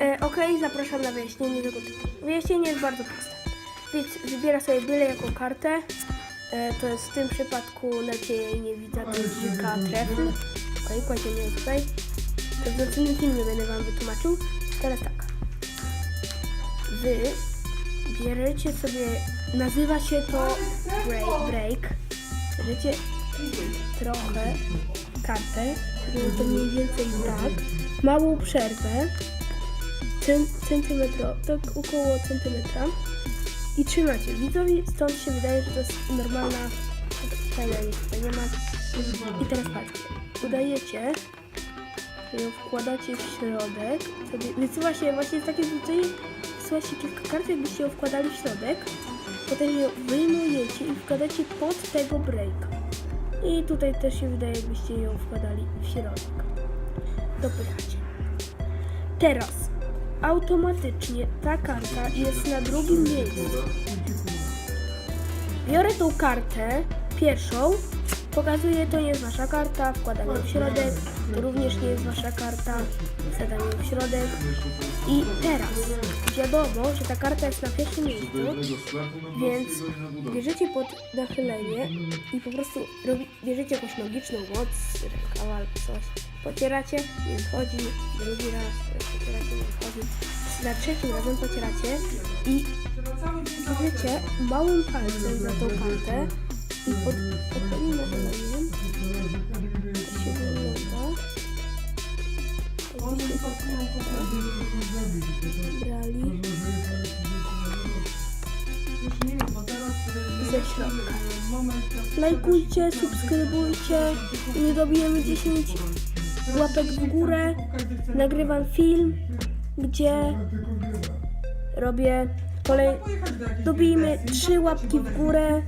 E, Okej, zapraszam na wyjaśnienie tego typu. Wyjaśnienie jest bardzo proste. Więc wybiera sobie byle jaką kartę. E, to jest w tym przypadku nawet jej nie widzę, to jest wilka trefl. Okej, kładziemy ją tutaj. To w następnym filmie będę Wam wytłumaczył. Teraz tak. Wy bierzecie sobie, nazywa się to break, break. Bierzecie trochę kartę, to mniej więcej tak, małą przerwę, cen, centymetro, tak około centymetra i trzymacie. Widzowi stąd się wydaje, że to jest normalna fajna, nic nie ma. I teraz patrzcie, udajecie, ją wkładacie w środek, wtedy wysyła się właśnie takie tutaj, wysyła się kilka kart, jakbyście ją wkładali w środek, potem ją wyjmujecie i wkładacie pod tego breaka. I tutaj też się wydaje, jakbyście ją wkładali w środek. Dopychacie. Teraz automatycznie ta karta jest na drugim miejscu. Biorę tą kartę, pierwszą, pokazuję, to nie jest wasza karta, wkładam ją w środek, to również nie jest wasza karta, wkładam ją w środek. I teraz wiadomo, że ta karta jest na pierwszym miejscu, więc bierzecie pod nachylenie i po prostu robi, bierzecie jakąś magiczną moc, rękawa albo coś, pocieracie, nie wchodzi, drugi raz pocieracie, nie wchodzi, za trzecim razem pocieracie i bierzecie małym palcem za tą kartę i pod odpowiednim nachyleniem brali ze środka. Lajkujcie, subskrybujcie. Nie dobijemy 10 łapek w górę. Nagrywam film, gdzie robię kolej. Dobijmy 3 łapki w górę.